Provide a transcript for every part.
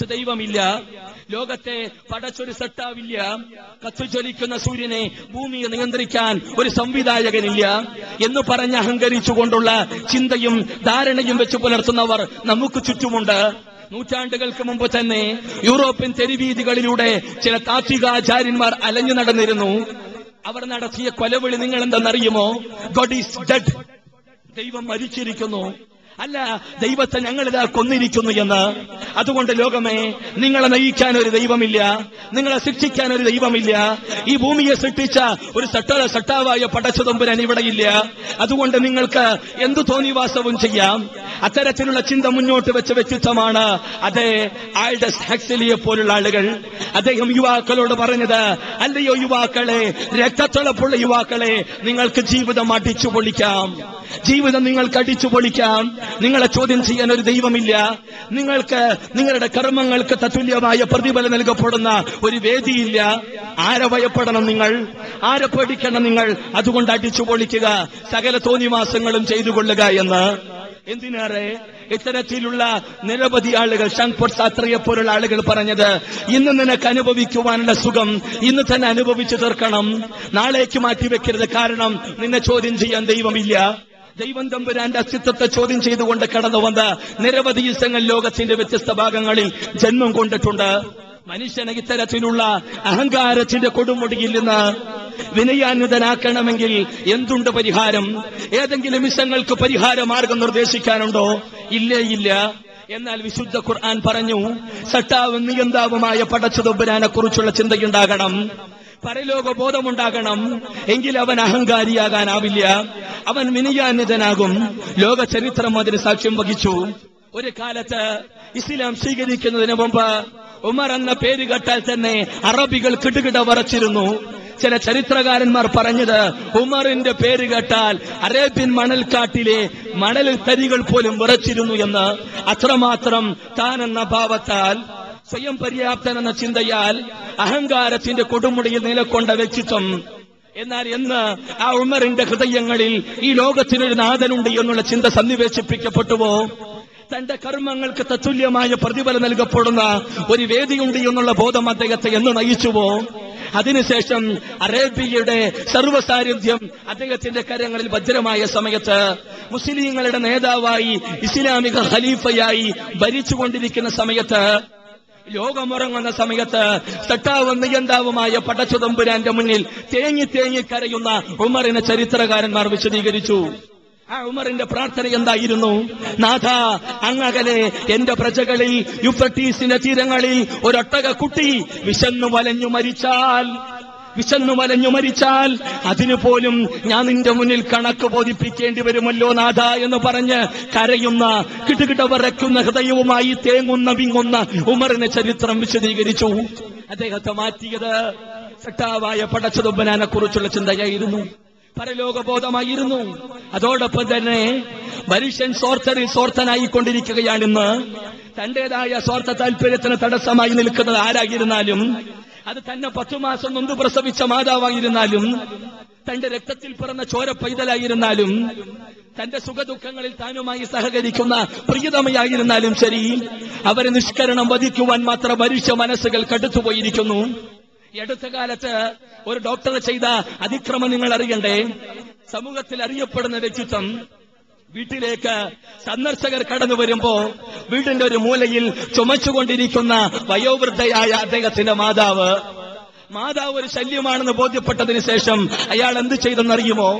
ദൈവമില്ല. ലോകത്തെ പടച്ചൊരു സട്ടാവില്ല കത്തുജ്വലിക്കുന്ന സൂര്യനെ ഭൂമിയെ നിയന്ത്രിക്കാൻ ഒരു സംവിധായകനില്ല എന്ന് പറഞ്ഞ് അഹങ്കരിച്ചുകൊണ്ടുള്ള ചിന്തയും ധാരണയും വെച്ച് പുലർത്തുന്നവർ നമുക്ക് ചുറ്റുമുണ്ട്. നൂറ്റാണ്ടുകൾക്ക് മുമ്പ് തന്നെ യൂറോപ്യൻ തെരുവീതികളിലൂടെ ചില താത്വികാചാര്യന്മാർ അലഞ്ഞു നടന്നിരുന്നു. അവർ നടത്തിയ കൊലവിളി നിങ്ങൾ എന്തെന്നറിയുമോ ഗോഡ് ഈസ് ഡെഡ് ദൈവം മരിച്ചിരിക്കുന്നു. അല്ല ദൈവത്തെ ഞങ്ങൾ ഇതാ കൊന്നിരിക്കുന്നു എന്ന്. അതുകൊണ്ട് ലോകമേ നിങ്ങളെ നയിക്കാൻ ഒരു ദൈവമില്ല. നിങ്ങളെ ശിക്ഷിക്കാൻ ഒരു ദൈവമില്ല. ഈ ഭൂമിയെ സൃഷ്ടിച്ച ഒരു സട്ട സട്ടാവായ പടച്ചതമ്പുരാൻ ഇല്ല. അതുകൊണ്ട് നിങ്ങൾക്ക് എന്തു തോന്നിവാസവും ചെയ്യാം. അത്തരത്തിലുള്ള ചിന്ത മുന്നോട്ട് വെച്ച വ്യക്തിത്വമാണ് അതേ ആൾഡസ് ഹെക്സലിയെ പോലുള്ള ആളുകൾ. അദ്ദേഹം യുവാക്കളോട് പറഞ്ഞത് അല്ലയോ യുവാക്കളെ രക്തത്തിളപ്പുള്ള യുവാക്കളെ നിങ്ങൾക്ക് ജീവിതം അടിച്ചു പൊളിക്കാം ജീവിതം നിങ്ങൾക്ക് അടിച്ചു പൊളിക്കാം നിങ്ങളെ ചോദ്യം ചെയ്യാൻ ഒരു ദൈവമില്ല. നിങ്ങൾക്ക് നിങ്ങളുടെ കർമ്മങ്ങൾക്ക് തത്തുല്യമായ പ്രതിഫലം നൽകപ്പെടുന്ന ഒരു വേദിയില്ല. ആരെ ഭയപ്പെടണം നിങ്ങൾ? ആരെ പേടിക്കണം നിങ്ങൾ? അതുകൊണ്ട് അടിച്ചു പൊളിക്കുക സകല തോന്നിവാസങ്ങളും ചെയ്തു കൊള്ളുക എന്ന്. എന്തിനേറെ? ഇത്തരത്തിലുള്ള നിരവധി ആളുകൾ ഷങ്പുർ സാത്രയെ പോലുള്ള ആളുകൾ പറഞ്ഞത് ഇന്ന് നിനക്ക് അനുഭവിക്കുവാനുള്ള സുഖം ഇന്ന് തന്നെ അനുഭവിച്ചു തീർക്കണം. നാളേക്ക് മാറ്റിവെക്കരുത്. കാരണം നിന്നെ ചോദ്യം ചെയ്യാൻ ദൈവമില്ല. ദൈവം തമ്പുരാന്റെ അസ്തിത്വത്തെ ചോദ്യം ചെയ്തുകൊണ്ട് കടന്നു വന്ന നിരവധി ഇസങ്ങൾ ലോകത്തിന്റെ വ്യത്യസ്ത ഭാഗങ്ങളിൽ ജന്മം കൊണ്ടിട്ടുണ്ട്. മനുഷ്യനെ ഇത്തരത്തിലുള്ള അഹങ്കാരത്തിന്റെ കൊടുമുടിയിൽ നിന്ന് വിനയാന്വിതനാക്കണമെങ്കിൽ എന്തുണ്ട് പരിഹാരം? ഏതെങ്കിലും വിഷങ്ങൾക്ക് പരിഹാര മാർഗം നിർദ്ദേശിക്കാനുണ്ടോ? ഇല്ലേ ഇല്ല. എന്നാൽ വിശുദ്ധ ഖുർആൻ പറഞ്ഞു സട്ടാവും നിയന്താവുമായ പടച്ചതൊമ്പുരാനെ കുറിച്ചുള്ള ചിന്തയുണ്ടാകണം. പരലോക ബോധമുണ്ടാകണം എങ്കിൽ അവൻ അഹങ്കാരിയാകാനാവില്ല. അവൻ വിനയാന്വിതനാകും ലോക ചരിത്രം അതിന് സാക്ഷ്യം വഹിച്ചു. ഒരു കാലത്ത് ഇസ്ലാം സ്വീകരിക്കുന്നതിന് മുമ്പ് ഉമർ എന്ന പേര് കേട്ടാൽ തന്നെ അറബികൾ കിടുകിട വറച്ചിരുന്നു ചില ചരിത്രകാരന്മാർ പറഞ്ഞത് ഉമറിന്റെ പേര് കേട്ടാൽ അറേബ്യൻ മണൽക്കാട്ടിലെ മണൽ തരികൾ പോലും വിറച്ചിരുന്നു എന്ന്. അത്രമാത്രം താൻ എന്ന ഭാവത്താൽ സ്വയം പര്യാപ്തൻ എന്ന ചിന്തയാൽ അഹങ്കാരത്തിന്റെ കൊടുമുടിയിൽ നിലക്കൊണ്ട വ്യക്തിത്വം എന്നാൽ എന്ന് ആ ഉമറിന്റെ ഹൃദയങ്ങളിൽ ഈ ലോകത്തിനൊരു നാഥനുണ്ട് എന്നുള്ള ചിന്ത സന്നിവേശിപ്പിക്കപ്പെട്ടുവോ? തന്റെ കർമ്മങ്ങൾക്ക് തത്തുല്യമായ പ്രതിഫലം നൽകപ്പെടുന്ന ഒരു വേദിയുണ്ട് എന്നുള്ള ബോധം അദ്ദേഹത്തെ എന്ന് നയിച്ചുവോ? അതിനുശേഷം അറേബ്യയുടെ സർവസാന്നിധ്യം അദ്ദേഹത്തിന്റെ കരങ്ങളിൽ ഭദ്രമായ സമയത്ത് മുസ്ലിങ്ങളുടെ നേതാവായി ഇസ്ലാമിക ഖലീഫയായി ഭരിച്ചുകൊണ്ടിരിക്കുന്ന സമയത്ത് ലോകമുറങ്ങുന്ന സമയത്ത് സട്ടാവും നിയന്താവുമായ പടച്ചുതമ്പുരാന്റെ മുന്നിൽ തേങ്ങി തേങ്ങി കരയുന്ന ഉമറിനെ ചരിത്രകാരന്മാർ വിശദീകരിച്ചു. ആ ഉമറിന്റെ പ്രാർത്ഥന എന്തായിരുന്നു? നാഥ അങ്ങകലെ എന്റെ പ്രജകളിൽ യുഫട്ടീസിന്റെ തീരങ്ങളിൽ ഒരൊട്ടക കുട്ടി വിശന്നു വലഞ്ഞു മരിച്ചാൽ വിശന്നു മലഞ്ഞു മരിച്ചാൽ അതിനു പോലും ഞാൻ നിന്റെ മുന്നിൽ കണക്ക് ബോധിപ്പിക്കേണ്ടി വരുമല്ലോ നാഥ എന്ന് പറഞ്ഞ് കരയുന്ന കിട്ടുകിട്ട വിറയ്ക്കുന്ന ഹൃദയവുമായി തേങ്ങുന്ന വിങ്ങുന്ന ഉമറിനെ ചരിത്രം വിശദീകരിച്ചു. അദ്ദേഹത്തെ മാറ്റിയത് സട്ടാവായ പടച്ചതുബനാനെ കുറിച്ചുള്ള ചിന്തയായിരുന്നു. പരലോകബോധമായിരുന്നു. അതോടൊപ്പം തന്നെ മനുഷ്യൻ സ്വാർത്ഥരിൽ സ്വാർത്ഥനായിക്കൊണ്ടിരിക്കുകയാണിന്ന് തന്റേതായ സ്വാർത്ഥ താല്പര്യത്തിന് തടസ്സമായി നിൽക്കുന്നത് ആരായിരുന്നാലും അത് തന്നെ പത്തു മാസം നൊന്ത് പ്രസവിച്ച മാതാവായിരുന്നാലും തന്റെ രക്തത്തിൽ പിറന്ന ചോര പൈതലായിരുന്നാലും തന്റെ സുഖദുഃഖങ്ങളിൽ താനുമായി സഹകരിക്കുന്ന പ്രിയതമയായിരുന്നാലും ശരി അവരെ നിഷ്കരണം വധിക്കുവാൻ മാത്രം മനുഷ്യ മനസ്സുകൾ കടുത്തുപോയിരിക്കുന്നു. അടുത്ത കാലത്ത് ഒരു ഡോക്ടർ ചെയ്ത അതിക്രമം നിങ്ങൾ അറിയണ്ടേ സമൂഹത്തിൽ അറിയപ്പെടുന്ന വ്യക്തിത്വം വീട്ടിലേക്ക് സന്ദർശകർ കടന്നു വരുമ്പോ വീടിന്റെ ഒരു മൂലയിൽ ചുമച്ചുകൊണ്ടിരിക്കുന്ന വയോവൃദ്ധയായ അദ്ദേഹത്തിന്റെ മാതാവ് മാതാവ് ഒരു ശല്യമാണെന്ന് ബോധ്യപ്പെട്ടതിന് ശേഷം അയാൾ എന്ത് ചെയ്തെന്നറിയുമോ?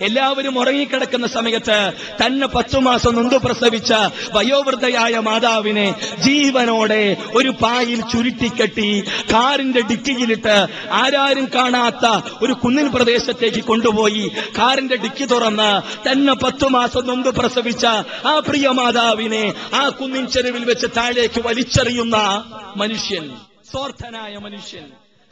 എല്ലാവരും ഉറങ്ങിക്കിടക്കുന്ന സമയത്ത് തന്നെ പത്തു മാസം നൊന്ത് പ്രസവിച്ച വയോവൃദ്ധയായ മാതാവിനെ ജീവനോടെ ഒരു പായിൽ ചുരുട്ടിക്കെട്ടി കാറിന്റെ ഡിക്കിയിലിട്ട് ആരാരും കാണാത്ത ഒരു കുന്നിൻ പ്രദേശത്തേക്ക് കൊണ്ടുപോയി കാറിന്റെ ഡിക്കി തുറന്ന് തന്നെ പത്തു മാസം നൊന്ത് പ്രസവിച്ച ആ പ്രിയ മാതാവിനെ ആ കുന്നിൻ ചെരുവിൽ വെച്ച് താഴേക്ക് വലിച്ചെറിയുന്ന മനുഷ്യൻ സ്വാർത്ഥനായ മനുഷ്യൻ.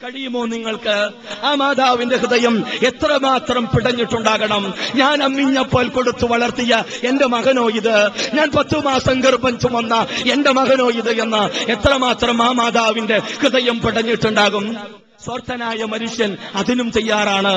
കഴിയുമോ നിങ്ങൾക്ക്? ആ മാതാവിന്റെ ഹൃദയം എത്രമാത്രം പിടഞ്ഞിട്ടുണ്ടാകണം? ഞാൻ അമ്മിഞ്ഞപ്പോൾ കൊടുത്തു വളർത്തിയ എന്റെ മകനോ ഇത്? ഞാൻ പത്തു മാസം ഗർഭം ചുമന്ന എന്റെ മകനോ ഇത് എന്ന് എത്രമാത്രം ആ മാതാവിന്റെ ഹൃദയം പിടഞ്ഞിട്ടുണ്ടാകും? സ്വാർത്ഥനായ മനുഷ്യൻ അതിനും തയ്യാറാണ്.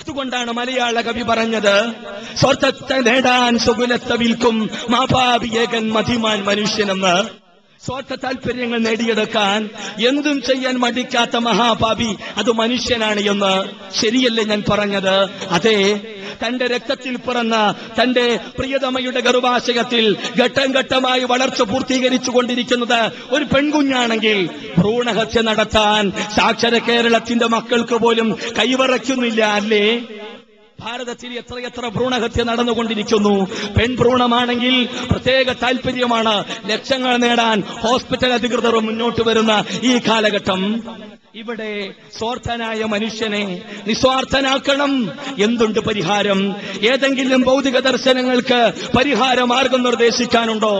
അതുകൊണ്ടാണ് മലയാള കവി പറഞ്ഞത് സ്വർത്തത്തെ നേടാൻ സുഗുലത്തെ വിൽക്കും മാപാപിയേകൻ മതിമാൻ മനുഷ്യനെന്ന്. സ്വാർത്ഥ താല്പര്യങ്ങൾ നേടിയെടുക്കാൻ എന്തും ചെയ്യാൻ മടിക്കാത്ത മഹാപാപി അത് മനുഷ്യനാണ് എന്ന് ശരിയല്ലേ ഞാൻ പറഞ്ഞത്? അതെ തന്റെ രക്തത്തിൽ പിറന്ന തന്റെ പ്രിയതമയുടെ ഗർഭാശയത്തിൽ ഘട്ടം ഘട്ടമായി വളർച്ച പൂർത്തീകരിച്ചു കൊണ്ടിരിക്കുന്നത് ഒരു പെൺകുഞ്ഞാണെങ്കിൽ ഭ്രൂണഹത്യ നടത്താൻ സാക്ഷര കേരളത്തിന്റെ മക്കൾക്ക് പോലും കൈവറയ്ക്കുന്നില്ല അല്ലേ? ഭാരതത്തിൽ എത്രയെത്ര ഭ്രൂണഹത്യ നടന്നുകൊണ്ടിരിക്കുന്നു. പെൺഭ്രൂണമാണെങ്കിൽ പ്രത്യേക താല്പര്യമാണ് ലക്ഷങ്ങൾ നേടാൻ ഹോസ്പിറ്റൽ അധികൃതർ മുന്നോട്ട് വരുന്ന ഈ കാലഘട്ടം. ഇവിടെ സ്വാർത്ഥനായ മനുഷ്യനെ നിസ്വാർത്ഥനാക്കണം. എന്തുണ്ട് പരിഹാരം? ഏതെങ്കിലും ഭൗതിക ദർശനങ്ങൾക്ക് പരിഹാര മാർഗം നിർദ്ദേശിക്കാനുണ്ടോ?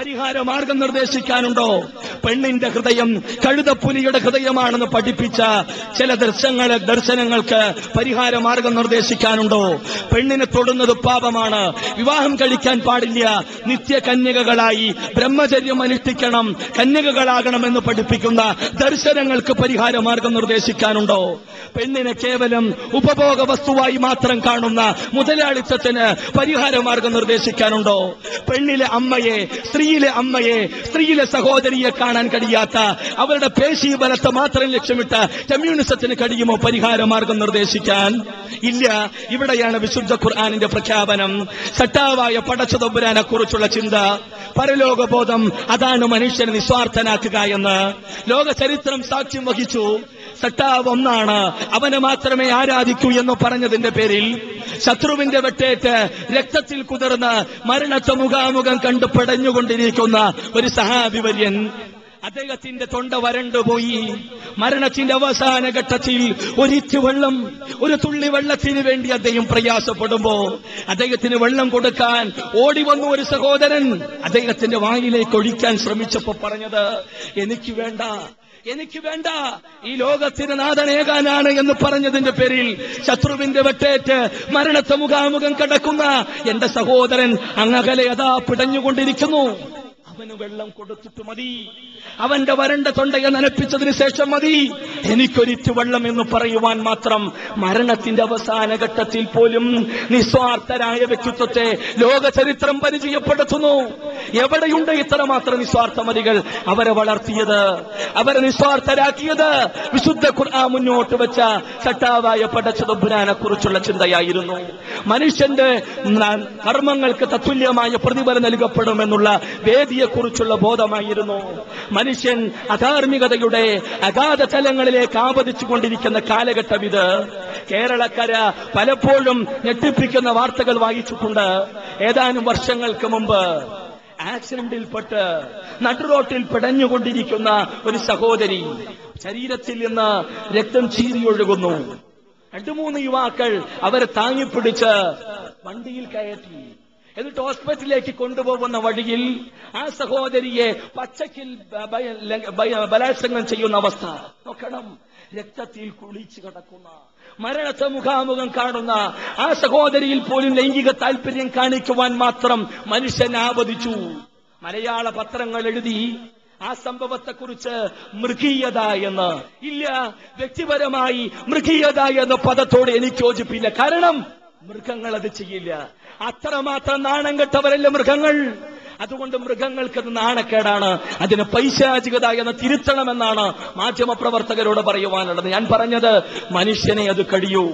പരിഹാര മാർഗം നിർദ്ദേശിക്കാനുണ്ടോ? പെണ്ണിന്റെ ഹൃദയം കഴുതപ്പുലിയുടെ ഹൃദയമാണെന്ന് പഠിപ്പിച്ച ചില ദർശനങ്ങൾ ദർശനങ്ങൾക്ക് പരിഹാര മാർഗം നിർദ്ദേശിക്കാനുണ്ടോ? പെണ്ണിനെ തൊടുന്നത് പാപമാണ്. വിവാഹം കഴിക്കാൻ പാടില്ല. നിത്യ കന്യകകളായി ബ്രഹ്മചര്യം അനുഷ്ഠിക്കണം കന്യകകളാകണമെന്ന് പഠിപ്പിക്കുന്ന ദർശനങ്ങൾക്ക് പരിഹാര മാർഗം നിർദ്ദേശിക്കാനുണ്ടോ? പെണ്ണിനെ കേവലം ഉപഭോഗ വസ്തുവായി മാത്രം കാണുന്ന മുതലാളിത്തത്തിന് പരിഹാര മാർഗം നിർദ്ദേശിക്കാനുണ്ടോ? പെണ്ണിലെ അമ്മയെ സ്ത്രീയിലെ അമ്മയെ സ്ത്രീയിലെ സഹോദരിയെ കാണാൻ കഴിയാത്ത അവരുടെ പേശി ബലത്തെ മാത്രം ലക്ഷ്യമിട്ട് കമ്മ്യൂണിസത്തിന് കഴിയുമോ പരിഹാര മാർഗം നിർദ്ദേശിക്കാൻ? ഇല്ല. ഇവിടെയാണ് വിശുദ്ധ ഖുർആാനിന്റെ പ്രഖ്യാപനം. സട്ടാവായ പടച്ചതൊമ്പുരാനെ കുറിച്ചുള്ള ചിന്ത. പരലോകബോധം അതാണ് മനുഷ്യനെ നിസ്വാർത്ഥനാക്കുക എന്ന്. ലോക ചരിത്രം സാക്ഷ്യം വഹിച്ചു. സട്ടാവ് ഒന്നാണ്. അവനെ മാത്രമേ ആരാധിക്കൂ എന്ന് പറഞ്ഞതിന്റെ പേരിൽ ശത്രുവിന്റെ വെട്ടേറ്റ് രക്തത്തിൽ കുതിർന്ന് മരണത്തെ മുഖാമുഖം കണ്ടു പടഞ്ഞുകൊണ്ടിരിക്കുന്ന ഒരു സഹാഭിവര്യൻ അദ്ദേഹത്തിന്റെ തൊണ്ട വരണ്ടുപോയി മരണത്തിന്റെ അവസാന ഘട്ടത്തിൽ ഒരിച്ചു വെള്ളം ഒരു തുള്ളി വെള്ളത്തിന് വേണ്ടി അദ്ദേഹം പ്രയാസപ്പെടുമ്പോ അദ്ദേഹത്തിന് വെള്ളം കൊടുക്കാൻ ഓടി വന്നു ഒരു സഹോദരൻ. അദ്ദേഹത്തിന്റെ വായിലേക്ക് ഒഴിക്കാൻ ശ്രമിച്ചപ്പോ പറഞ്ഞത് എനിക്ക് വേണ്ട എനിക്ക് വേണ്ട ഈ ലോകത്തിന് നാഥനേകാനാണ് എന്ന് പറഞ്ഞതിന്റെ പേരിൽ ശത്രുവിന്റെ വെട്ടേറ്റ് മരണത്തെ മുഖാമുഖം കിടക്കുന്ന എന്റെ സഹോദരൻ അങ്ങകലെ അതാ പിടഞ്ഞുകൊണ്ടിരിക്കുന്നു. അവന് വെള്ളം കൊടുത്തിട്ട് മതി. അവന്റെ വരണ്ട തൊണ്ടയെ നനപ്പിച്ചതിന് ശേഷം മതി. എനിക്കൊരിറ്റു വെള്ളം എന്ന് പറയുവാൻ മാത്രം മരണത്തിന്റെ അവസാന ഘട്ടത്തിൽ പോലും നിസ്വാർത്ഥരായ വ്യക്തിത്വത്തെ ലോക ചരിത്രം പരിചയപ്പെടുത്തുന്നു. എവിടെയുണ്ട് ഇത്രമാത്രം നിസ്വാർത്ഥമതികൾ അവരെ വളർത്തിയത് അവരെ നിസ്വാർത്ഥരാക്കിയത് വിശുദ്ധ ഖുർആൻ മുന്നോട്ട് വെച്ച ചട്ടാവായ പടച്ചതൊബുരാനെ കുറിച്ചുള്ള ചിന്തയായിരുന്നു. മനുഷ്യന്റെ കർമ്മങ്ങൾക്ക് തത്തുല്യമായ പ്രതിഫലം നൽകപ്പെടുമെന്നുള്ള വേദിയെക്കുറിച്ചുള്ള ബോധമായിരുന്നു. മനുഷ്യൻ അധാർമികതയുടെ അഗാധ തലങ്ങളിലേക്ക് ആപതിച്ചു കൊണ്ടിരിക്കുന്ന കാലഘട്ടം ഇത്. കേരളക്കര പലപ്പോഴും ഞെട്ടിപ്പിക്കുന്ന വാർത്തകൾ വായിച്ചിട്ടുണ്ട്. ഏതാനും വർഷങ്ങൾക്ക് മുമ്പ് ആക്സിഡന്റിൽപ്പെട്ട് നടുറോട്ടിൽ പിടഞ്ഞുകൊണ്ടിരിക്കുന്ന ഒരു സഹോദരി ശരീരത്തിൽ നിന്ന് രക്തം ചീറിയൊഴുകുന്നു. രണ്ടു മൂന്ന് യുവാക്കൾ അവരെ താങ്ങിപ്പിടിച്ച് വണ്ടിയിൽ കയറ്റി. എന്നിട്ട് ഹോസ്പിറ്റലിലേക്ക് കൊണ്ടുപോകുന്ന വഴിയിൽ ആ സഹോദരിയെ പച്ചക്കിൽ ബലാത്സംഗം ചെയ്യുന്ന അവസ്ഥ. നോക്കണം. രക്തത്തിൽ കുളിച്ചു കിടക്കുന്ന മരണത്തെ മുഖാമുഖം കാണുന്ന ആ സഹോദരിയിൽ പോലും ലൈംഗിക താല്പര്യം കാണിക്കുവാൻ മാത്രം മനുഷ്യൻ ആവതിച്ചു മലയാള പത്രങ്ങൾ എഴുതി ആ സംഭവത്തെക്കുറിച്ച് മൃഗീയത എന്ന്. ഇല്ല വ്യക്തിപരമായി മൃഗീയത എന്ന പദത്തോട് എനിക്ക് യോജിപ്പില്ല. കാരണം മൃഗങ്ങൾ അത് ചെയ്യില്ല. അത്രമാത്രം നാണം കെട്ടവരല്ല മൃഗങ്ങൾ? അതുകൊണ്ട് മൃഗങ്ങൾക്ക് നാണക്കേടാണ്. അതിന് പൈശാചികത എന്ന് തിരുത്തണമെന്നാണ് മാധ്യമപ്രവർത്തകരോട് പറയുവാനുള്ളത്. ഞാൻ പറഞ്ഞത് മനുഷ്യനെ അത് കഴിയൂ.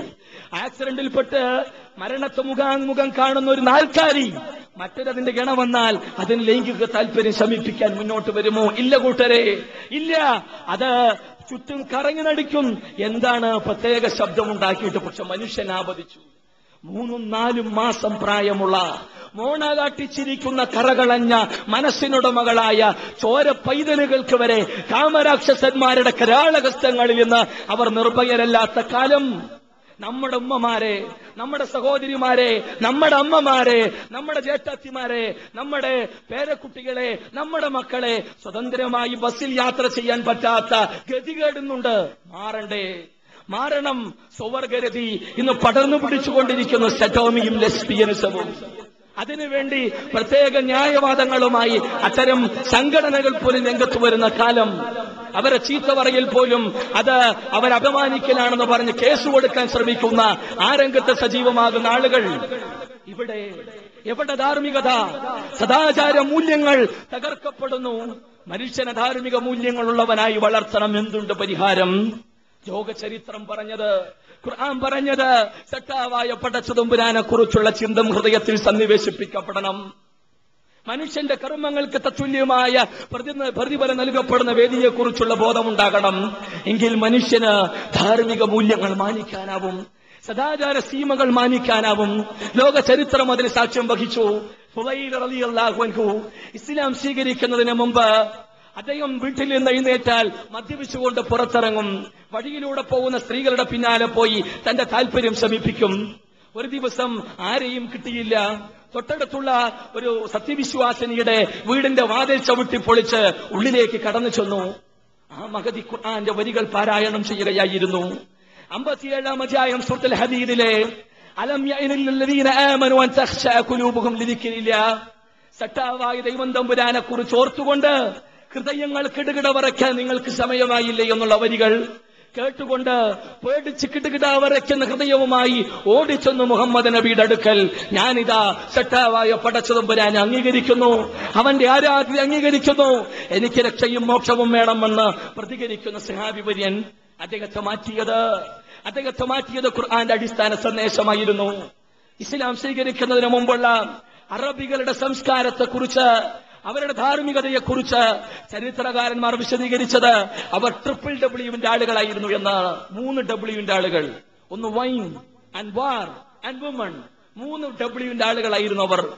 ആക്സിഡന്റിൽപ്പെട്ട് മരണത്തെ മുഖാമുഖം കാണുന്ന ഒരു നാൽക്കാരി മറ്റൊരതിന്റെ ഗണം വന്നാൽ അതിന് ലൈംഗിക താല്പര്യം ശമിപ്പിക്കാൻ മുന്നോട്ട് വരുമോ? ഇല്ല കൂട്ടരെ. ഇല്ല. അത് ചുറ്റും കറങ്ങി നടിക്കും. എന്താണ് പ്രത്യേക ശബ്ദമുണ്ടാക്കിയിട്ട് പക്ഷെ മനുഷ്യൻ ആപതിച്ചു. മൂന്നും നാലും മാസം പ്രായമുള്ള മോണാകാട്ടിച്ചിരിക്കുന്ന കറകളഞ്ഞ മനസ്സിനുടമകളായ ചോര പൈതലുകൾക്ക് വരെ കാമരാക്ഷസന്മാരുടെ കരാളഹസ്തങ്ങളിൽ നിന്ന് അവർ നിർഭയരല്ലാത്ത കാലം. നമ്മുടെ ഉമ്മമാരെ നമ്മുടെ സഹോദരിമാരെ നമ്മുടെ അമ്മമാരെ നമ്മുടെ ചേട്ടാത്തിമാരെ നമ്മുടെ പേരക്കുട്ടികളെ നമ്മുടെ മക്കളെ സ്വതന്ത്രമായി ബസ്സിൽ യാത്ര ചെയ്യാൻ പറ്റാത്ത ഗതികേടുന്നുണ്ട്. മാറണ്ടേ? മാറണം സ്വവർഗരതി ഇന്ന് പടർന്നു പിടിച്ചുകൊണ്ടിരിക്കുന്ന സെറ്റോമിയും ലെസ്ബിയനിസവും അതിനുവേണ്ടി പ്രത്യേക ന്യായവാദങ്ങളുമായി അത്തരം സംഘടനകൾ പോലും രംഗത്ത് വരുന്ന കാലം. അവരെ ചീത്ത പറയിൽ പോലും അത് അവരപമാനിക്കലാണെന്ന് പറഞ്ഞ് കേസ് കൊടുക്കാൻ ശ്രമിക്കുന്ന ആ രംഗത്ത് സജീവമാകുന്ന ആളുകൾ. ഇവിടെ എവിടെ ധാർമ്മികത? സദാചാര മൂല്യങ്ങൾ തകർക്കപ്പെടുന്നു. മനുഷ്യനെ ധാർമ്മിക മൂല്യങ്ങളുള്ളവനായി വളർത്തണം. എന്തുണ്ട് പരിഹാരം? ലോകചരിത്രം പറഞ്ഞത് ഖുർആൻ പറഞ്ഞത് സട്ടാവായ പടച്ചതുമ്പുരാനെ കുറിച്ചുള്ള ചിന്തം ഹൃദയത്തിൽ സന്നിവേശിപ്പിക്കപ്പെടണം. മനുഷ്യന്റെ കർമ്മങ്ങൾക്ക് തത്തുല്യമായ പ്രതി- പ്രതിഫലം നൽകപ്പെടുന്ന വേദിയെക്കുറിച്ചുള്ള ബോധമുണ്ടാകണം. എങ്കിൽ മനുഷ്യന് ധാർമ്മിക മൂല്യങ്ങൾ മാനിക്കാനാവും. സദാചാര സീമകൾ മാനിക്കാനാവും. ലോക ചരിത്രം അതിന് സാക്ഷ്യം വഹിച്ചു. ഇസ്ലാം സ്വീകരിക്കുന്നതിന് മുമ്പ് അദ്ദേഹം വീട്ടിൽ നിന്ന് എഴുന്നേറ്റാൽ മദ്യപിച്ചുകൊണ്ട് പുറത്തിറങ്ങും. വഴിയിലൂടെ പോകുന്ന സ്ത്രീകളുടെ പിന്നാലെ പോയി തന്റെ താല്പര്യം ശമിപ്പിക്കും. ഒരു ദിവസം ആരെയും കിട്ടിയില്ല. തൊട്ടടുത്തുള്ള ഒരു സത്യവിശ്വാസിനിയുടെ വീടിന്റെ വാതിൽ ചവിട്ടി പൊളിച്ച് ഉള്ളിലേക്ക് കടന്നു ചെന്നു. ആ മഹതി ഖുർആന്റെ വരികൾ പാരായണം ചെയ്യുകയായിരുന്നു. അമ്പത്തിയേഴാം അധ്യായം സുഹൃത്തുൽ ഹദീദിലെ അലം സട്ടാവായ ദൈവം തമ്പുരാനെ കുറിച്ച് ഓർത്തുകൊണ്ട് ഹൃദയങ്ങൾ കിടുകിട വരയ്ക്കാൻ നിങ്ങൾക്ക് സമയമായില്ലേ എന്നുള്ള വരികൾ കേട്ടുകൊണ്ട് പേടിച്ച് കിടുകിട വരയ്ക്കുന്ന ഹൃദയവുമായി ഓടിച്ചെന്നു മുഹമ്മദ് നബിയുടെ അടുക്കൽ. ഞാനിതാ സട്ടാവായ പടച്ചതമ്പുരാനെ അംഗീകരിക്കുന്നു. അവന്റെ ആരാധന അംഗീകരിക്കുന്നു. എനിക്ക് രക്ഷയും മോക്ഷവും വേണമെന്ന് പ്രതികരിക്കുന്ന സഹാബിവര്യൻ അദ്ദേഹത്തെ മാറ്റിയത്. അദ്ദേഹത്തെ മാറ്റിയത് ഖുർആന്റെ അടിസ്ഥാന സന്ദേശമായിരുന്നു. ഇസ്ലാം സ്വീകരിക്കുന്നതിന് മുമ്പുള്ള അറബികളുടെ സംസ്കാരത്തെക്കുറിച്ച് അവരുടെ ധാർമ്മികതയെക്കുറിച്ച് ചരിത്രകാരന്മാർ വിശദീകരിച്ചത് അവർ ട്രിപ്പിൾ ഡബ്ല്യുവിന്റെ ആളുകളായിരുന്നു എന്നാണ് മൂന്ന് ഡബ്ല്യുവിന്റെ ആളുകൾ. ഒന്ന് wine and war and woman മൂന്ന് ഡബ്ല്യുവിന്റെ ആളുകളായിരുന്നു അവർ.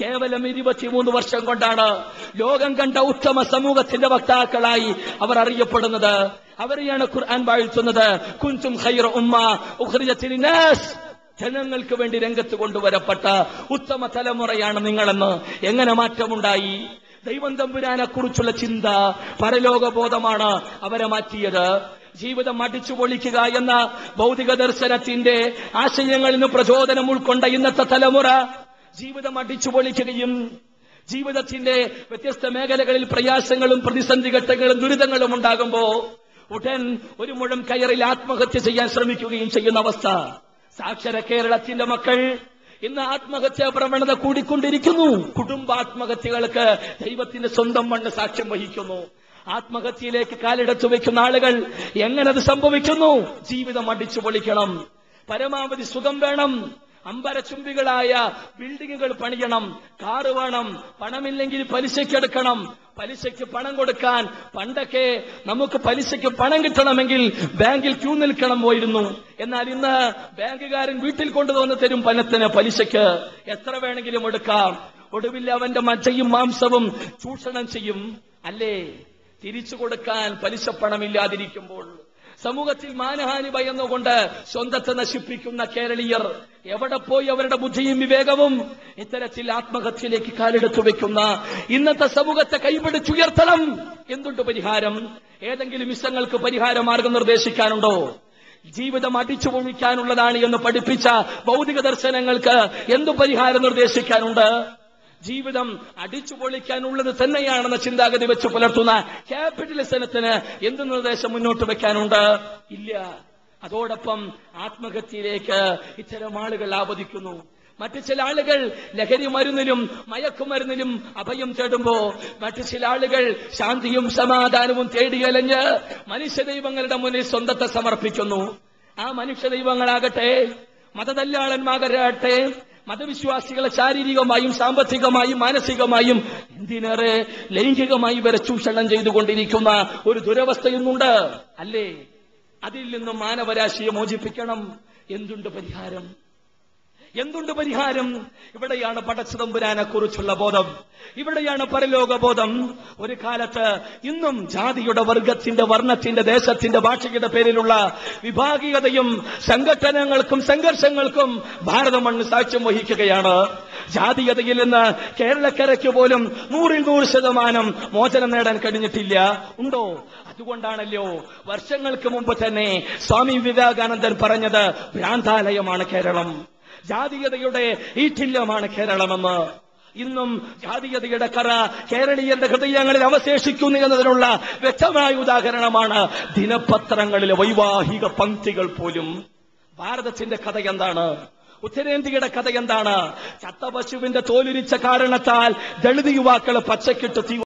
കേവലം ഇരുപത്തിമൂന്ന് വർഷം കൊണ്ടാണ് ലോകം കണ്ട ഉത്തമ സമൂഹത്തിന്റെ വക്താക്കളായി അവർ അറിയപ്പെടുന്നത്. അവരെയാണ് ഖുർആൻ വാഴ്ത്തുന്നത്. കുഞ്ചും ഖൈറ ഉമ്മ ഉഖ്രിജത്തിൽ ജനങ്ങൾക്ക് വേണ്ടി രംഗത്ത് കൊണ്ടുവരപ്പെട്ട ഉത്തമ തലമുറയാണ് നിങ്ങളെന്ന് എങ്ങനെ മാറ്റമുണ്ടായി? ദൈവം തമ്പുരാനെ കുറിച്ചുള്ള ചിന്ത പരലോകബോധമാണ് അവരെ മാറ്റിയത്. ജീവിതം അടിച്ചു പൊളിക്കുക എന്ന ഭൗതിക ദർശനത്തിന്റെ ആശയങ്ങളിൽ നിന്ന് പ്രചോദനം ഉൾക്കൊണ്ട ഇന്നത്തെ തലമുറ ജീവിതം അടിച്ചു പൊളിക്കുകയും ജീവിതത്തിന്റെ വ്യത്യസ്ത മേഖലകളിൽ പ്രയാസങ്ങളും പ്രതിസന്ധി ഘട്ടങ്ങളും ദുരിതങ്ങളും ഉണ്ടാകുമ്പോൾ ഉടൻ ഒരു മുഴം കയറിൽ ആത്മഹത്യ ചെയ്യാൻ ശ്രമിക്കുകയും ചെയ്യുന്ന അവസ്ഥ. സാക്ഷര കേരളത്തിന്റെ മക്കൾ ഇന്ന് ആത്മഹത്യാ പ്രവണത കൂടിക്കൊണ്ടിരിക്കുന്നു. കുടുംബാത്മഹത്യകൾക്ക് ദൈവത്തിന്റെ സ്വന്തം മണ്ണ് സാക്ഷ്യം വഹിക്കുന്നു. ആത്മഹത്യയിലേക്ക് കാലെടുത്തു വെക്കുന്ന ആളുകൾ എങ്ങനെ അത് സംഭവിക്കുന്നു? ജീവിതം അടിച്ചു പൊളിക്കണം പരമാവധി സുഖം വേണം. അമ്പരചുംബികളായ ബിൽഡിങ്ങുകൾ പണിയണം കാറ് വേണം പണമില്ലെങ്കിൽ പലിശയ്ക്കെടുക്കണം പലിശയ്ക്ക് പണം കൊടുക്കാൻ പണ്ടൊക്കെ നമുക്ക് പലിശയ്ക്ക് പണം കിട്ടണമെങ്കിൽ ബാങ്കിൽ ക്യൂ നിൽക്കണം പോയിരുന്നു. എന്നാൽ ഇന്ന് ബാങ്കുകാരൻ വീട്ടിൽ കൊണ്ടുവന്ന് തരും പണത്തിന് പലിശയ്ക്ക് എത്ര വേണമെങ്കിലും എടുക്കാം. ഒടുവിൽ അവന്റെ മജ്ജയും മാംസവും ചൂഷണം ചെയ്യും. അല്ലേ? തിരിച്ചു കൊടുക്കാൻ പലിശ പണമില്ലാതിരിക്കുമ്പോൾ സമൂഹത്തിൽ മാനഹാനി ഭയന്നുകൊണ്ട് സ്വന്തത്തെ നശിപ്പിക്കുന്ന കേരളീയർ എവിടെ പോയി അവരുടെ ബുദ്ധിയും വിവേകവും ഇത്തരത്തിൽ ആത്മഹത്യയിലേക്ക് കാലെടുത്തു വെക്കുന്ന ഇന്നത്തെ സമൂഹത്തെ കൈപിടിച്ചുയർത്തണം എന്തുണ്ട് പരിഹാരം? ഏതെങ്കിലും ഇഷ്ടങ്ങൾക്ക് പരിഹാര മാർഗം നിർദ്ദേശിക്കാനുണ്ടോ? ജീവിതം അടിച്ചു പൊഴിക്കാനുള്ളതാണ് എന്ന് പഠിപ്പിച്ച ഭൗതിക ദർശനങ്ങൾക്ക് എന്തു പരിഹാരം നിർദ്ദേശിക്കാനുണ്ട്? ജീവിതം അടിച്ചു പൊളിക്കാനുള്ളത് തന്നെയാണെന്ന ചിന്താഗതി വെച്ച് പുലർത്തുന്ന ക്യാപിറ്റലിസനത്തിന് എന്ത് നിർദ്ദേശം മുന്നോട്ട് വെക്കാനുണ്ട്? ഇല്ല. അതോടൊപ്പം ആത്മഹത്യയിലേക്ക് ഇത്തരം ആളുകൾ ആവതിക്കുന്നു മറ്റു ചില ആളുകൾ ലഹരി മരുന്നിലും മയക്കുമരുന്നിലും അഭയം തേടുമ്പോ മറ്റു ചില ആളുകൾ ശാന്തിയും സമാധാനവും തേടിയലഞ്ഞ് മനുഷ്യ ദൈവങ്ങളുടെ മുന്നിൽ സ്വന്തത്തെ സമർപ്പിക്കുന്നു. ആ മനുഷ്യ ദൈവങ്ങളാകട്ടെ മതദല്ലാളന്മാരാകട്ടെ മതവിശ്വാസികളെ ശാരീരികമായും സാമ്പത്തികമായും മാനസികമായും എന്തിനേറെ ലൈംഗികമായി വരെ ചൂഷണം ചെയ്തുകൊണ്ടിരിക്കുന്ന ഒരു ദുരവസ്ഥ ഇന്നുണ്ട് അല്ലേ? അതിൽ നിന്നും മാനവരാശിയെ മോചിപ്പിക്കണം. എന്തുണ്ട് പരിഹാരം? എന്തുണ്ട് പരിഹാരം? ഇവിടെയാണ് പടച്ചതമ്പുരാനെ കുറിച്ചുള്ള ബോധം. ഇവിടെയാണ് പരലോക ബോധം. ഒരു കാലത്ത് ഇന്നും ജാതിയുടെ വർഗത്തിന്റെ വർണത്തിന്റെ ദേശത്തിന്റെ ഭാഷയുടെ പേരിലുള്ള വിഭാഗീയതയും സംഘടനകൾക്കും സംഘർഷങ്ങൾക്കും ഭാരത മണ്ണ് സാക്ഷ്യം വഹിക്കുകയാണ്. ജാതീയതയിൽ നിന്ന് കേരളക്കരയ്ക്ക് പോലും നൂറിൽ നൂറ് ശതമാനം മോചനം നേടാൻ കഴിഞ്ഞിട്ടില്ല. ഉണ്ടോ? അതുകൊണ്ടാണല്ലോ വർഷങ്ങൾക്ക് മുമ്പ് തന്നെ സ്വാമി വിവേകാനന്ദൻ പറഞ്ഞത് ഭ്രാന്താലയമാണ് കേരളം. ജാതീയതയുടെ ഈറ്റില്യമാണ് കേരളമെന്ന്. ഇന്നും ജാതീയതയുടെ കറ കേരളീയന്റെ ഹൃദയങ്ങളിൽ അവശേഷിക്കുന്നു എന്നതിനുള്ള വ്യക്തമായ ഉദാഹരണമാണ് ദിനപത്രങ്ങളിലെ വൈവാഹിക പങ്ക്തികൾ പോലും. ഭാരതത്തിന്റെ കഥ എന്താണ്? ഉത്തരേന്ത്യയുടെ കഥ എന്താണ്? ചത്ത പശുവിന്റെ തോലുരിച്ച കാരണത്താൽ ദളിത് യുവാക്കൾ പച്ചക്കിട്ട് തീ